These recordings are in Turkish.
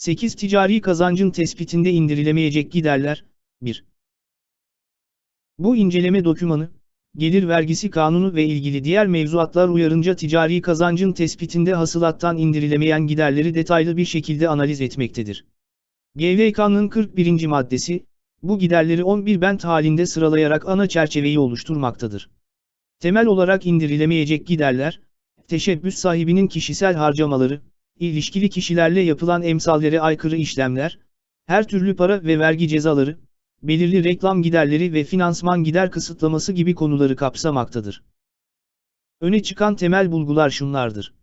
8 ticari kazancın tespitinde indirilemeyecek giderler. 1. Bu inceleme dokümanı, gelir vergisi kanunu ve ilgili diğer mevzuatlar uyarınca ticari kazancın tespitinde hasılattan indirilemeyen giderleri detaylı bir şekilde analiz etmektedir. GVK'nın 41. maddesi, bu giderleri 11 bent halinde sıralayarak ana çerçeveyi oluşturmaktadır. Temel olarak indirilemeyecek giderler, teşebbüs sahibinin kişisel harcamaları, ilişkili kişilerle yapılan emsallere aykırı işlemler, her türlü para ve vergi cezaları, belirli reklam giderleri ve finansman gider kısıtlaması gibi konuları kapsamaktadır. Öne çıkan temel bulgular şunlardır.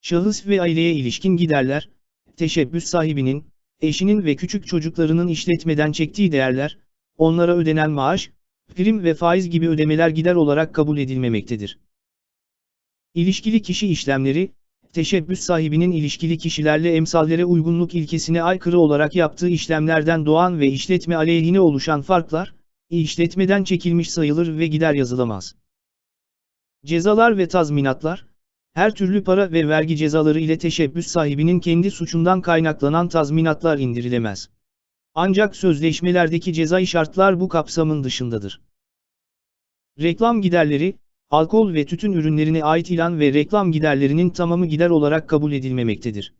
Şahıs ve aileye ilişkin giderler, teşebbüs sahibinin, eşinin ve küçük çocuklarının işletmeden çektiği değerler, onlara ödenen maaş, prim ve faiz gibi ödemeler gider olarak kabul edilmemektedir. İlişkili kişi işlemleri, teşebbüs sahibinin ilişkili kişilerle emsallere uygunluk ilkesine aykırı olarak yaptığı işlemlerden doğan ve işletme aleyhine oluşan farklar, işletmeden çekilmiş sayılır ve gider yazılamaz. Cezalar ve tazminatlar, her türlü para ve vergi cezaları ile teşebbüs sahibinin kendi suçundan kaynaklanan tazminatlar indirilemez. Ancak sözleşmelerdeki cezai şartlar bu kapsamın dışındadır. Reklam giderleri, alkol ve tütün ürünlerine ait ilan ve reklam giderlerinin tamamı gider olarak kabul edilmemektedir.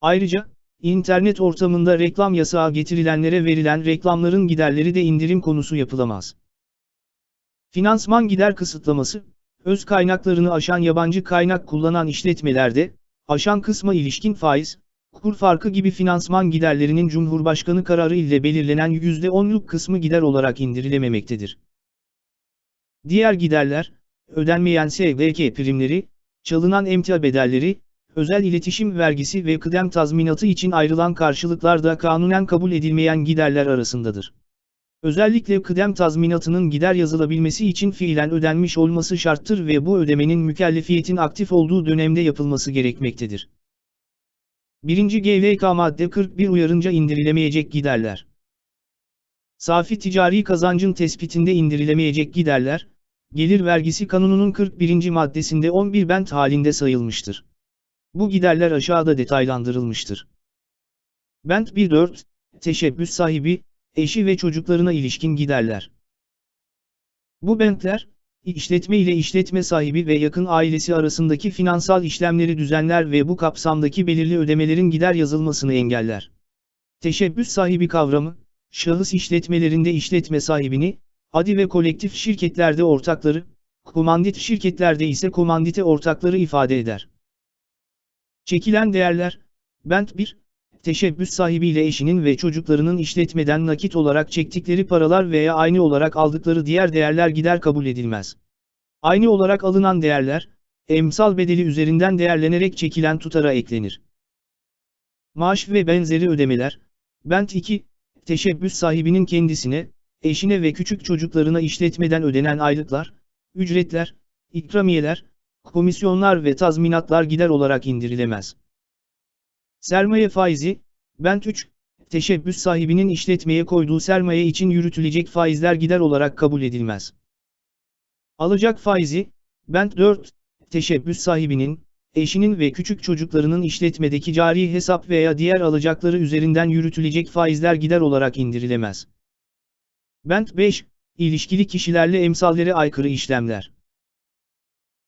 Ayrıca, internet ortamında reklam yasağı getirilenlere verilen reklamların giderleri de indirim konusu yapılamaz. Finansman gider kısıtlaması, öz kaynaklarını aşan yabancı kaynak kullanan işletmelerde, aşan kısma ilişkin faiz, kur farkı gibi finansman giderlerinin Cumhurbaşkanı kararı ile belirlenen %10'luk kısmı gider olarak indirilememektedir. Diğer giderler, ödenmeyen SGK primleri, çalınan emtia bedelleri, özel iletişim vergisi ve kıdem tazminatı için ayrılan karşılıklar da kanunen kabul edilmeyen giderler arasındadır. Özellikle kıdem tazminatının gider yazılabilmesi için fiilen ödenmiş olması şarttır ve bu ödemenin mükellefiyetin aktif olduğu dönemde yapılması gerekmektedir. 1. GVK madde 41 uyarınca indirilemeyecek giderler. Safi ticari kazancın tespitinde indirilemeyecek giderler, gelir vergisi kanununun 41. maddesinde 11 bent halinde sayılmıştır. Bu giderler aşağıda detaylandırılmıştır. Bent 1.4, teşebbüs sahibi, eşi ve çocuklarına ilişkin giderler. Bu bentler, işletme ile işletme sahibi ve yakın ailesi arasındaki finansal işlemleri düzenler ve bu kapsamdaki belirli ödemelerin gider yazılmasını engeller. Teşebbüs sahibi kavramı, şahıs işletmelerinde işletme sahibini, adi ve kolektif şirketlerde ortakları, komandit şirketlerde ise komandite ortakları ifade eder. Çekilen değerler, Bent 1, teşebbüs sahibiyle eşinin ve çocuklarının işletmeden nakit olarak çektikleri paralar veya aynı olarak aldıkları diğer değerler gider kabul edilmez. Aynı olarak alınan değerler, emsal bedeli üzerinden değerlenerek çekilen tutara eklenir. Maaş ve benzeri ödemeler, Bent 2, teşebbüs sahibinin kendisine, eşine ve küçük çocuklarına işletmeden ödenen aylıklar, ücretler, ikramiyeler, komisyonlar ve tazminatlar gider olarak indirilemez. Sermaye faizi, Bent 3, teşebbüs sahibinin işletmeye koyduğu sermaye için yürütülecek faizler gider olarak kabul edilmez. Alacak faizi, Bent 4, teşebbüs sahibinin, eşinin ve küçük çocuklarının işletmedeki cari hesap veya diğer alacakları üzerinden yürütülecek faizler gider olarak indirilemez. Bent 5, ilişkili kişilerle emsallere aykırı işlemler.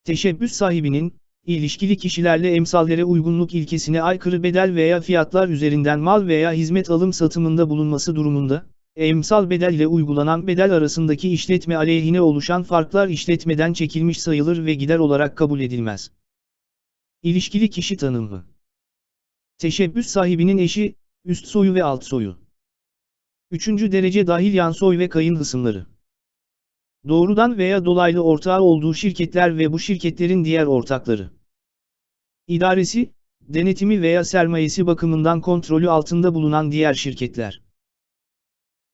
Teşebbüs sahibinin, ilişkili kişilerle emsallere uygunluk ilkesine aykırı bedel veya fiyatlar üzerinden mal veya hizmet alım satımında bulunması durumunda, emsal bedel ile uygulanan bedel arasındaki işletme aleyhine oluşan farklar işletmeden çekilmiş sayılır ve gider olarak kabul edilmez. İlişkili kişi tanımı Teşebbüs sahibinin eşi, üst soyu ve alt soyu. Üçüncü derece dahil yan soy ve kayın hısımları. Doğrudan veya dolaylı ortağı olduğu şirketler ve bu şirketlerin diğer ortakları. İdaresi, denetimi veya sermayesi bakımından kontrolü altında bulunan diğer şirketler.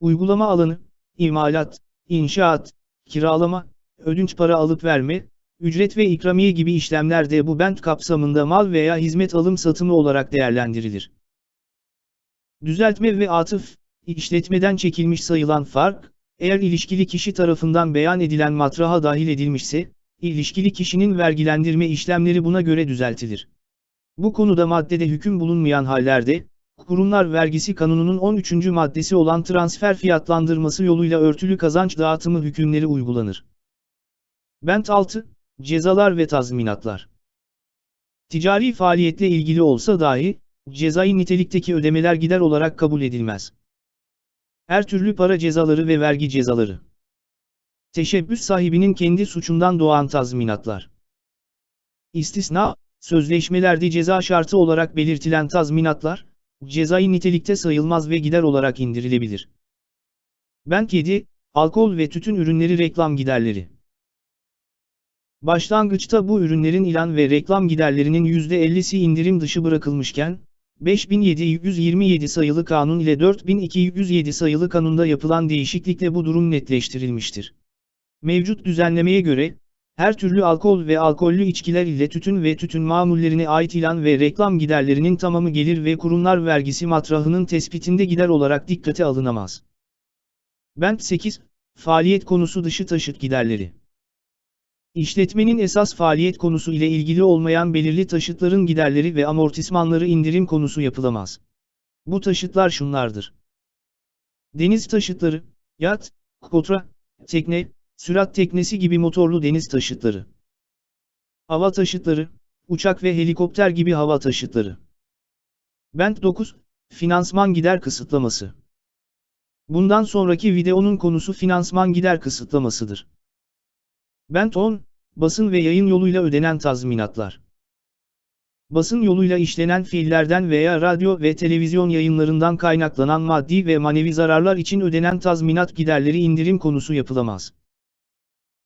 Uygulama alanı, imalat, inşaat, kiralama, ödünç para alıp verme, ücret ve ikramiye gibi işlemler de bu bent kapsamında mal veya hizmet alım satımı olarak değerlendirilir. Düzeltme ve atıf, işletmeden çekilmiş sayılan fark, eğer ilişkili kişi tarafından beyan edilen matraha dahil edilmişse, ilişkili kişinin vergilendirme işlemleri buna göre düzeltilir. Bu konuda maddede hüküm bulunmayan hallerde, Kurumlar Vergisi Kanunu'nun 13. maddesi olan transfer fiyatlandırması yoluyla örtülü kazanç dağıtımı hükümleri uygulanır. Bent 6, Cezalar ve Tazminatlar Ticari faaliyetle ilgili olsa dahi, cezai nitelikteki ödemeler gider olarak kabul edilmez. Her türlü para cezaları ve vergi cezaları. Teşebbüs sahibinin kendi suçundan doğan tazminatlar. İstisna, sözleşmelerde ceza şartı olarak belirtilen tazminatlar, cezai nitelikte sayılmaz ve gider olarak indirilebilir. Bent 7, Alkol ve tütün ürünleri reklam giderleri. Başlangıçta bu ürünlerin ilan ve reklam giderlerinin %50'si indirim dışı bırakılmışken, 5727 sayılı kanun ile 4207 sayılı kanunda yapılan değişiklikle bu durum netleştirilmiştir. Mevcut düzenlemeye göre, her türlü alkol ve alkollü içkiler ile tütün ve tütün mamullerine ait ilan ve reklam giderlerinin tamamı gelir ve kurumlar vergisi matrahının tespitinde gider olarak dikkate alınamaz. Bent 8, Faaliyet konusu dışı taşıt giderleri. İşletmenin esas faaliyet konusu ile ilgili olmayan belirli taşıtların giderleri ve amortismanları indirim konusu yapılamaz. Bu taşıtlar şunlardır. Deniz taşıtları, yat, kotra, tekne, sürat teknesi gibi motorlu deniz taşıtları. Hava taşıtları, uçak ve helikopter gibi hava taşıtları. Bent 9, Finansman gider kısıtlaması. Bundan sonraki videonun konusu finansman gider kısıtlamasıdır. Bent 10, basın ve yayın yoluyla ödenen tazminatlar. Basın yoluyla işlenen fiillerden veya radyo ve televizyon yayınlarından kaynaklanan maddi ve manevi zararlar için ödenen tazminat giderleri indirim konusu yapılamaz.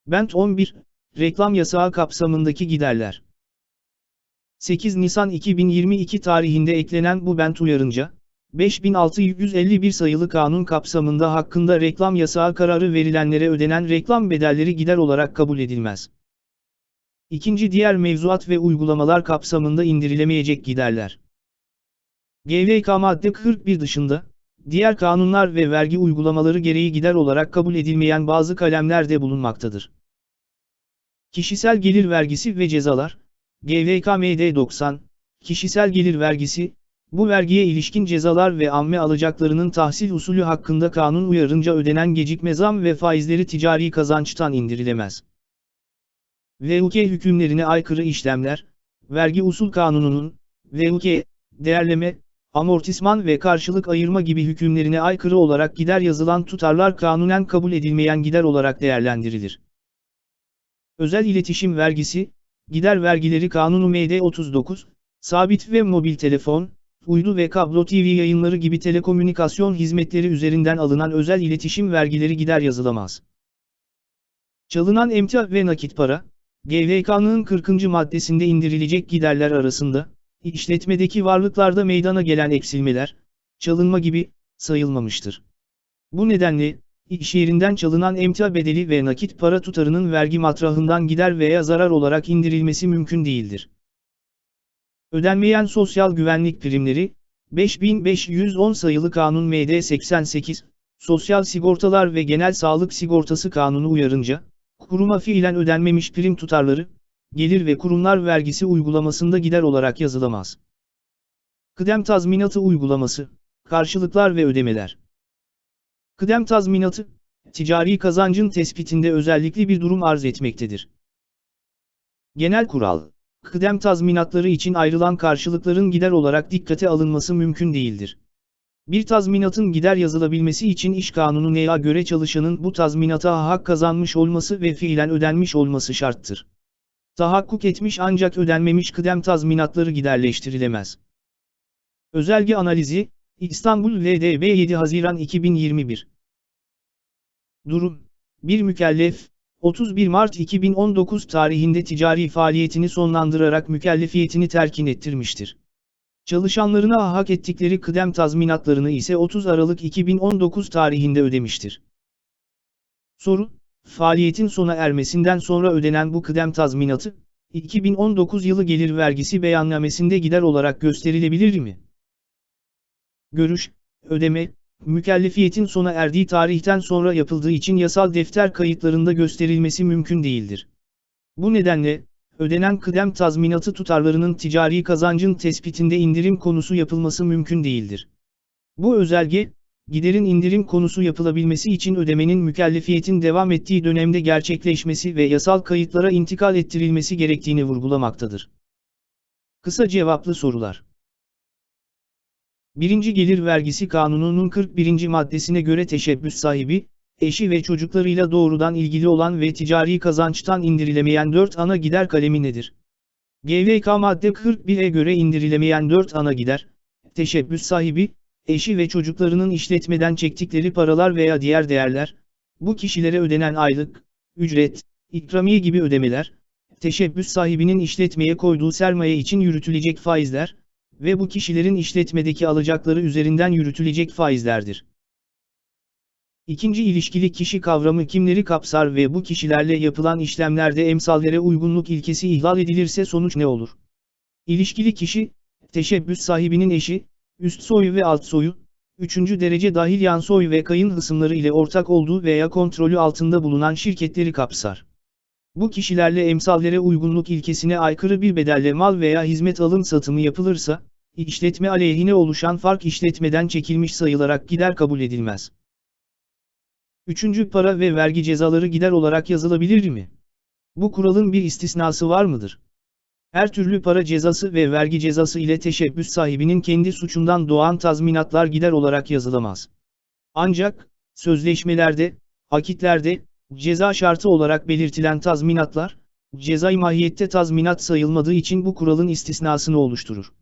Bent 11, reklam yasağı kapsamındaki giderler. 8 Nisan 2022 tarihinde eklenen bu bent uyarınca, 5651 sayılı kanun kapsamında hakkında reklam yasağı kararı verilenlere ödenen reklam bedelleri gider olarak kabul edilmez. İkinci diğer mevzuat ve uygulamalar kapsamında indirilemeyecek giderler. GVK madde 41 dışında, diğer kanunlar ve vergi uygulamaları gereği gider olarak kabul edilmeyen bazı kalemler de bulunmaktadır. Kişisel gelir vergisi ve cezalar, GVK MD 90, kişisel gelir vergisi, bu vergiye ilişkin cezalar ve amme alacaklarının tahsil usulü hakkında kanun uyarınca ödenen gecikme zam ve faizleri ticari kazançtan indirilemez. VUK hükümlerine aykırı işlemler, vergi usul kanununun, VUK, değerleme, amortisman ve karşılık ayırma gibi hükümlerine aykırı olarak gider yazılan tutarlar kanunen kabul edilmeyen gider olarak değerlendirilir. Özel iletişim vergisi, gider vergileri kanunu MD 39, sabit ve mobil telefon, uydu ve kablo TV yayınları gibi telekomünikasyon hizmetleri üzerinden alınan özel iletişim vergileri gider yazılamaz. Çalınan emtia ve nakit para, GVK'nın 40. maddesinde indirilecek giderler arasında, işletmedeki varlıklarda meydana gelen eksilmeler, çalınma gibi, sayılmamıştır. Bu nedenle, iş yerinden çalınan emtia bedeli ve nakit para tutarının vergi matrahından gider veya zarar olarak indirilmesi mümkün değildir. Ödenmeyen sosyal güvenlik primleri, 5510 sayılı kanun MD 88, Sosyal Sigortalar ve Genel Sağlık Sigortası Kanunu uyarınca, kuruma fiilen ödenmemiş prim tutarları, gelir ve kurumlar vergisi uygulamasında gider olarak yazılamaz. Kıdem tazminatı uygulaması, karşılıklar ve ödemeler. Kıdem tazminatı, ticari kazancın tespitinde özellikle bir durum arz etmektedir. Genel kural kıdem tazminatları için ayrılan karşılıkların gider olarak dikkate alınması mümkün değildir. Bir tazminatın gider yazılabilmesi için iş kanunu neye göre çalışanın bu tazminata hak kazanmış olması ve fiilen ödenmiş olması şarttır. Tahakkuk etmiş ancak ödenmemiş kıdem tazminatları giderleştirilemez. Özelge analizi, İstanbul LDB 7 Haziran 2021 Durum, bir mükellef, 31 Mart 2019 tarihinde ticari faaliyetini sonlandırarak mükellefiyetini terkin ettirmiştir. Çalışanlarına hak ettikleri kıdem tazminatlarını ise 30 Aralık 2019 tarihinde ödemiştir. Soru, faaliyetin sona ermesinden sonra ödenen bu kıdem tazminatı, 2019 yılı gelir vergisi beyannamesinde gider olarak gösterilebilir mi? Görüş, ödeme, mükellefiyetin sona erdiği tarihten sonra yapıldığı için yasal defter kayıtlarında gösterilmesi mümkün değildir. Bu nedenle, ödenen kıdem tazminatı tutarlarının ticari kazancın tespitinde indirim konusu yapılması mümkün değildir. Bu özelge, giderin indirim konusu yapılabilmesi için ödemenin mükellefiyetin devam ettiği dönemde gerçekleşmesi ve yasal kayıtlara intikal ettirilmesi gerektiğini vurgulamaktadır. Kısa cevaplı sorular 1. Gelir Vergisi Kanunu'nun 41. maddesine göre teşebbüs sahibi, eşi ve çocuklarıyla doğrudan ilgili olan ve ticari kazançtan indirilemeyen 4 ana gider kalemi nedir? GVK madde 41'e göre indirilemeyen 4 ana gider, teşebbüs sahibi, eşi ve çocuklarının işletmeden çektikleri paralar veya diğer değerler, bu kişilere ödenen aylık, ücret, ikramiye gibi ödemeler, teşebbüs sahibinin işletmeye koyduğu sermaye için yürütülecek faizler ve bu kişilerin işletmedeki alacakları üzerinden yürütülecek faizlerdir. İkinci ilişkili kişi kavramı kimleri kapsar ve bu kişilerle yapılan işlemlerde emsallere uygunluk ilkesi ihlal edilirse sonuç ne olur? İlişkili kişi, teşebbüs sahibinin eşi, üst soyu ve alt soyu, üçüncü derece dahil yan soy ve kayın hısımları ile ortak olduğu veya kontrolü altında bulunan şirketleri kapsar. Bu kişilerle emsallere uygunluk ilkesine aykırı bir bedelle mal veya hizmet alım satımı yapılırsa, işletme aleyhine oluşan fark işletmeden çekilmiş sayılarak gider kabul edilmez. Üçüncü para ve vergi cezaları gider olarak yazılabilir mi? Bu kuralın bir istisnası var mıdır? Her türlü para cezası ve vergi cezası ile teşebbüs sahibinin kendi suçundan doğan tazminatlar gider olarak yazılamaz. Ancak, sözleşmelerde, akitlerde, ceza şartı olarak belirtilen tazminatlar, cezai mahiyette tazminat sayılmadığı için bu kuralın istisnasını oluşturur.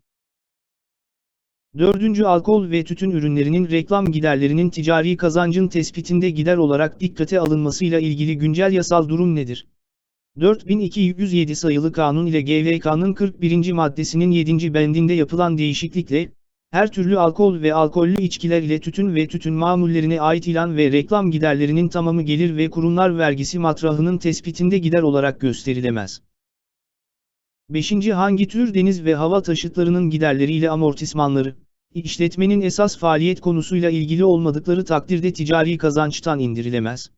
Dördüncü alkol ve tütün ürünlerinin reklam giderlerinin ticari kazancın tespitinde gider olarak dikkate alınmasıyla ilgili güncel yasal durum nedir? 4207 sayılı kanun ile GVK'nın 41. maddesinin 7. bendinde yapılan değişiklikle, her türlü alkol ve alkollü içkiler ile tütün ve tütün mamullerine ait ilan ve reklam giderlerinin tamamı gelir ve kurumlar vergisi matrahının tespitinde gider olarak gösterilemez. 5. Hangi tür deniz ve hava taşıtlarının giderleri ile amortismanları, işletmenin esas faaliyet konusuyla ilgili olmadıkları takdirde ticari kazançtan indirilemez.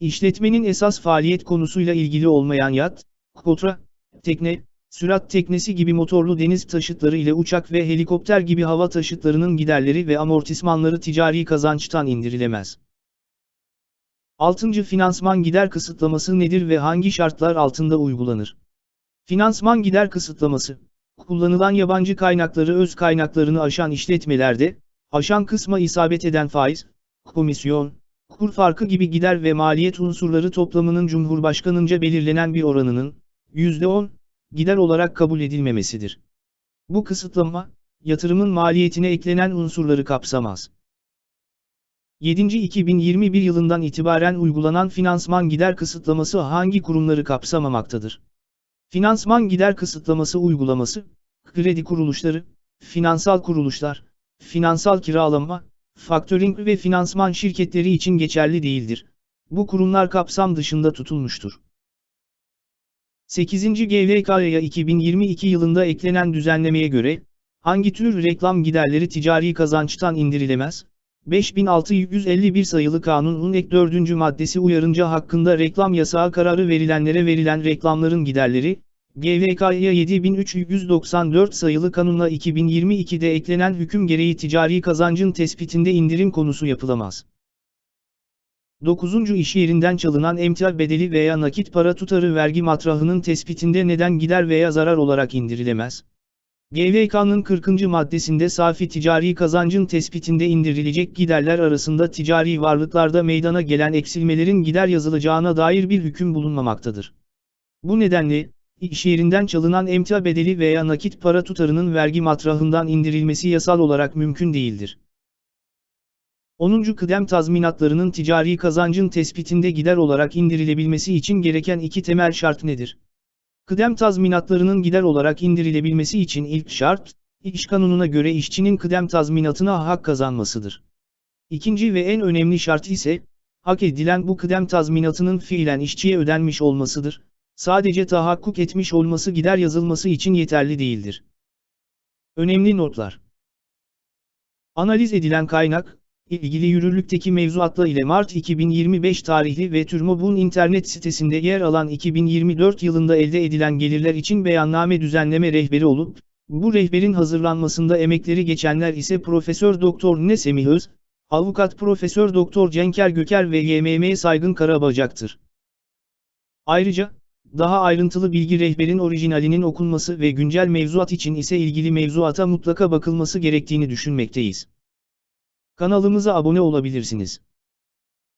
İşletmenin esas faaliyet konusuyla ilgili olmayan yat, kotra, tekne, sürat teknesi gibi motorlu deniz taşıtları ile uçak ve helikopter gibi hava taşıtlarının giderleri ve amortismanları ticari kazançtan indirilemez. 6. Finansman gider kısıtlaması nedir ve hangi şartlar altında uygulanır? Finansman gider kısıtlaması, kullanılan yabancı kaynakları öz kaynaklarını aşan işletmelerde, aşan kısma isabet eden faiz, komisyon, kur farkı gibi gider ve maliyet unsurları toplamının Cumhurbaşkanınca belirlenen bir oranının, %10, gider olarak kabul edilmemesidir. Bu kısıtlama, yatırımın maliyetine eklenen unsurları kapsamaz. 7. 2021 yılından itibaren uygulanan finansman gider kısıtlaması hangi kurumları kapsamamaktadır? Finansman gider kısıtlaması uygulaması, kredi kuruluşları, finansal kuruluşlar, finansal kiralama, faktöring ve finansman şirketleri için geçerli değildir. Bu kurumlar kapsam dışında tutulmuştur. 8. GVK'ya 2022 yılında eklenen düzenlemeye göre, hangi tür reklam giderleri ticari kazançtan indirilemez? 5651 sayılı kanunun ek 4. maddesi uyarınca hakkında reklam yasağı kararı verilenlere verilen reklamların giderleri, GVK'ya 7394 sayılı kanunla 2022'de eklenen hüküm gereği ticari kazancın tespitinde indirim konusu yapılamaz. 9. iş yerinden çalınan emtia bedeli veya nakit para tutarı vergi matrahının tespitinde neden gider veya zarar olarak indirilemez? GVK'nın 40. maddesinde safi ticari kazancın tespitinde indirilecek giderler arasında ticari varlıklarda meydana gelen eksilmelerin gider yazılacağına dair bir hüküm bulunmamaktadır. Bu nedenle, iş yerinden çalınan emtia bedeli veya nakit para tutarının vergi matrahından indirilmesi yasal olarak mümkün değildir. 10. Kıdem tazminatlarının ticari kazancın tespitinde gider olarak indirilebilmesi için gereken iki temel şart nedir? Kıdem tazminatlarının gider olarak indirilebilmesi için ilk şart, iş kanununa göre işçinin kıdem tazminatına hak kazanmasıdır. İkinci ve en önemli şart ise, hak edilen bu kıdem tazminatının fiilen işçiye ödenmiş olmasıdır. Sadece tahakkuk etmiş olması gider yazılması için yeterli değildir. Önemli notlar Analiz edilen kaynak, ilgili yürürlükteki mevzuatla ile Mart 2025 tarihli ve TÜRMOB'un internet sitesinde yer alan 2024 yılında elde edilen gelirler için beyanname düzenleme rehberi olup, bu rehberin hazırlanmasında emekleri geçenler ise Profesör Doktor Ne Semih Öz, Avukat Profesör Doktor Cenker Göker ve YMM Saygın Karabacaktır. Ayrıca, daha ayrıntılı bilgi rehberin orijinalinin okunması ve güncel mevzuat için ise ilgili mevzuata mutlaka bakılması gerektiğini düşünmekteyiz. Kanalımıza abone olabilirsiniz.